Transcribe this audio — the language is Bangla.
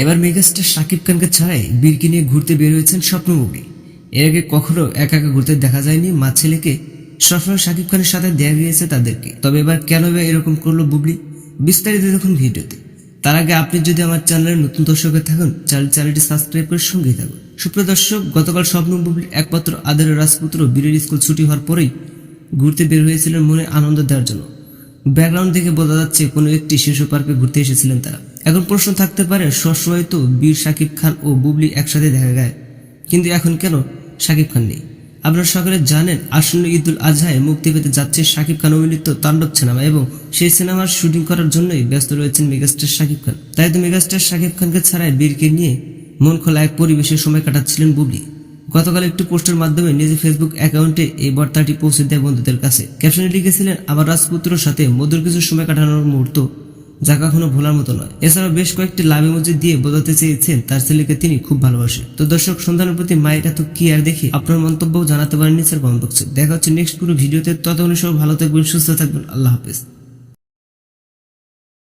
এবার মেগাস্টার শাকিব খানকে ছাড়াই বীরকে নিয়ে ঘুরতে বের হয়েছেন স্বপ্ন মুভি এর আগে কখনো একা একা ঘুরতে দেখা যায়নি মা ছেলেকে। সবসময় শাকিব খানের সাথে দেয়া গিয়েছে তাদেরকে। তবে এবার কেন বা এরকম করল বুবলি? বিস্তারিত দেখুন ভিডিওতে। তার আগে আপনি যদি আমার চ্যানেলের নতুন দর্শক থাকুন, চ্যানেল চ্যানেলটি সাবস্ক্রাইব করে সঙ্গেই থাকুন। সুপ্রিয় দর্শক, গতকাল স্বপ্ন বুবলির একমাত্র আদরের রাজপুত্র বীরের স্কুল ছুটি হওয়ার পরেই ঘুরতে বের হয়েছিলেন মনে আনন্দ দেওয়ার জন্য। ব্যাকগ্রাউন্ড দেখে বোঝা যাচ্ছে কোনো একটি শিশু পার্কে ঘুরতে এসেছিলেন তারা। এখন প্রশ্ন থাকতে পারে, সবসময় তো বীর শাকিব খান ও বুবলি একসাথে দেখা যায় কিন্তু এখন কেন শাকিব খান নেই? আপনারা সকলে জানেন, আসন্ন ঈদুল আজহায় মুক্তি পেতে যাচ্ছে শাকিব খান অভিনীত তাণ্ডব সিনেমা এবং সেই সিনেমার শুটিং করার জন্যই ব্যস্ত রয়েছেন মেগাস্টার শাকিব খান। তাই তো মেগাস্টার শাকিব খানকে ছাড়াই বীরকে নিয়ে মন খোলা এক পরিবেশে সময় কাটাচ্ছিলেন বুবলি। গতকাল একটি পোস্টের মাধ্যমে নিজের ফেসবুক অ্যাকাউন্টে এই বার্তাটি পৌঁছে দেয় বন্ধুদের কাছে। ক্যাপশনে লিখেছিলেন, আমার রাজপুত্রর সাথে মধুর কিছু সময় কাটানোর মুহূর্ত যা কখনো ভোলার মতো নয়। এছাড়াও বেশ কয়েকটি লাভ ইমোজি দিয়ে বোঝাতে চেয়েছেন তার ছেলেকে তিনি খুব ভালোবাসেন তো দর্শক, সন্ধানের প্রতি মায়ের এত কি আর দেখে আপনার মন্তব্য জানাতে পারেন নিচের কমেন্ট বক্সে দেখা হচ্ছে নেক্সট কোনো ভিডিওতে। ততক্ষণ সব ভালো থাকবেন, সুস্থ থাকবেন। আল্লাহ হাফেজ।